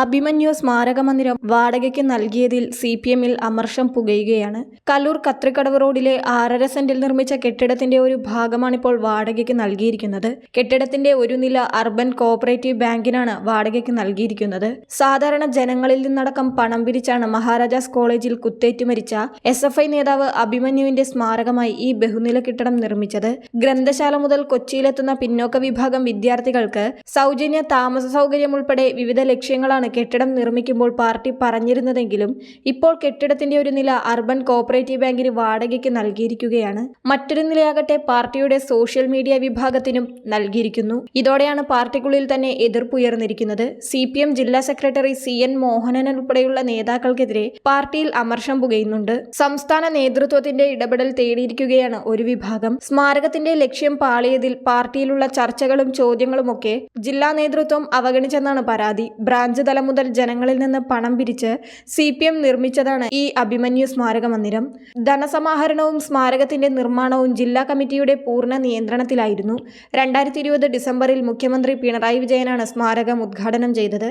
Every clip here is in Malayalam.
അഭിമന്യു സ്മാരക മന്ദിരം വാടകയ്ക്ക് നൽകിയതിൽ സി പി എമ്മിൽ അമർഷം പുകയുകയാണ്. കല്ലൂർ കത്രിക്കടവ് റോഡിലെ ആറര സെന്റിൽ നിർമ്മിച്ച കെട്ടിടത്തിന്റെ ഒരു ഭാഗമാണിപ്പോൾ വാടകയ്ക്ക് നൽകിയിരിക്കുന്നത്. കെട്ടിടത്തിന്റെ ഒരു നില അർബൻ കോഓപ്പറേറ്റീവ് ബാങ്കിനാണ് വാടകയ്ക്ക് നൽകിയിരിക്കുന്നത്. സാധാരണ ജനങ്ങളിൽ നിന്നടക്കം പണം പിരിച്ചാണ് മഹാരാജാസ് കോളേജിൽ കുത്തേറ്റു മരിച്ച എസ് എഫ് ഐ നേതാവ് അഭിമന്യുവിന്റെ സ്മാരകമായി ഈ ബഹുനില കെട്ടിടം നിർമ്മിച്ചത്. ഗ്രന്ഥശാല മുതൽ കൊച്ചിയിലെത്തുന്ന പിന്നോക്ക വിഭാഗം വിദ്യാർത്ഥികൾക്ക് സൗജന്യ താമസ സൗകര്യം ഉൾപ്പെടെ വിവിധ ലക്ഷ്യങ്ങളാണ് കെട്ടിടം നിർമ്മിക്കുമ്പോൾ പാർട്ടി പറഞ്ഞിരുന്നതെങ്കിലും ഇപ്പോൾ കെട്ടിടത്തിന്റെ ഒരു നില അർബൻ കോഓപ്പറേറ്റീവ് ബാങ്കിന് വാടകയ്ക്ക് നൽകിയിരിക്കുകയാണ്. മറ്റൊരു നിലയാകട്ടെ പാർട്ടിയുടെ സോഷ്യൽ മീഡിയ വിഭാഗത്തിനും നൽകിയിരിക്കുന്നു. ഇതോടെയാണ് പാർട്ടിക്കുള്ളിൽ തന്നെ എതിർപ്പുയർന്നിരിക്കുന്നത് സി പി എം ജില്ലാ സെക്രട്ടറി സി എൻ മോഹനൻ ഉൾപ്പെടെയുള്ള നേതാക്കൾക്കെതിരെ പാർട്ടിയിൽ അമർഷം പുകയുന്നുണ്ട്. സംസ്ഥാന നേതൃത്വത്തിന്റെ ഇടപെടൽ തേടിയിരിക്കുകയാണ് ഒരു വിഭാഗം. സ്മാരകത്തിന്റെ ലക്ഷ്യം പാളിയതിൽ പാർട്ടിയിലുള്ള ചർച്ചകളും ചോദ്യങ്ങളുമൊക്കെ ജില്ലാ നേതൃത്വം അവഗണിച്ചെന്നാണ് പരാതി. ബ്രാഞ്ച് തലം മുതൽ ജനങ്ങളിൽ നിന്ന് പണം പിരിച്ച് സി പി എം നിർമ്മിച്ചതാണ് ഈ അഭിമന്യു സ്മാരക മന്ദിരം. ധനസമാഹരണവും സ്മാരകത്തിന്റെ നിർമ്മാണവും ജില്ലാ കമ്മിറ്റിയുടെ പൂർണ നിയന്ത്രണത്തിലായിരുന്നു. രണ്ടായിരത്തി ഇരുപത് ഡിസംബറിൽ മുഖ്യമന്ത്രി പിണറായി വിജയനാണ് സ്മാരകം ഉദ്ഘാടനം ചെയ്തത്.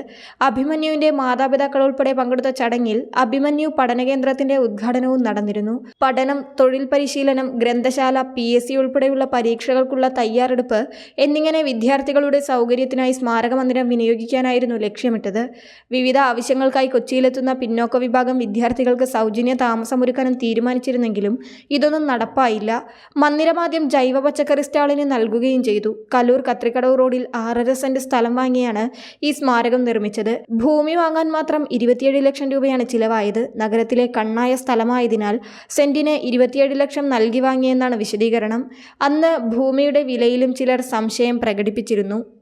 അഭിമന്യുവിന്റെ മാതാപിതാക്കൾ ഉൾപ്പെടെ പങ്കെടുത്ത ചടങ്ങിൽ അഭിമന്യു പഠനകേന്ദ്രത്തിന്റെ ഉദ്ഘാടനവും നടന്നിരുന്നു. പഠനം തൊഴിൽ പരിശീലനം ഗ്രന്ഥശാല പി എസ് സി ഉൾപ്പെടെയുള്ള പരീക്ഷകൾക്കുള്ള തയ്യാറെടുപ്പ് എന്നിങ്ങനെ വിദ്യാർത്ഥികളുടെ സൗകര്യത്തിനായി സ്മാരക മന്ദിരം വിനിയോഗിക്കാനായിരുന്നു ലക്ഷ്യമിട്ടത്. വിവിധ ആവശ്യങ്ങൾക്കായി കൊച്ചിയിലെത്തുന്ന പിന്നോക്ക വിഭാഗം വിദ്യാർത്ഥികൾക്ക് സൗജന്യ താമസമൊരുക്കാനും തീരുമാനിച്ചിരുന്നെങ്കിലും ഇതൊന്നും നടപ്പായില്ല. മന്ദിരമാദ്യം ജൈവ പച്ചക്കറി സ്റ്റാളിന് നൽകുകയും ചെയ്തു. കലൂർ കത്രിക്കടവ് റോഡിൽ ആറര സെന്റ് സ്ഥലം വാങ്ങിയാണ് ഈ സ്മാരകം നിർമ്മിച്ചത്. ഭൂമി വാങ്ങാൻ മാത്രം ഇരുപത്തിയേഴ് ലക്ഷം രൂപയാണ് ചിലവായത്. നഗരത്തിലെ കണ്ണായ സ്ഥലമായതിനാൽ സെന്റിന് ഇരുപത്തിയേഴ് ലക്ഷം നൽകി വാങ്ങിയെന്നാണ് വിശദീകരണം. അന്ന് ഭൂമിയുടെ വിലയിലും ചിലർ സംശയം പ്രകടിപ്പിച്ചിരുന്നു.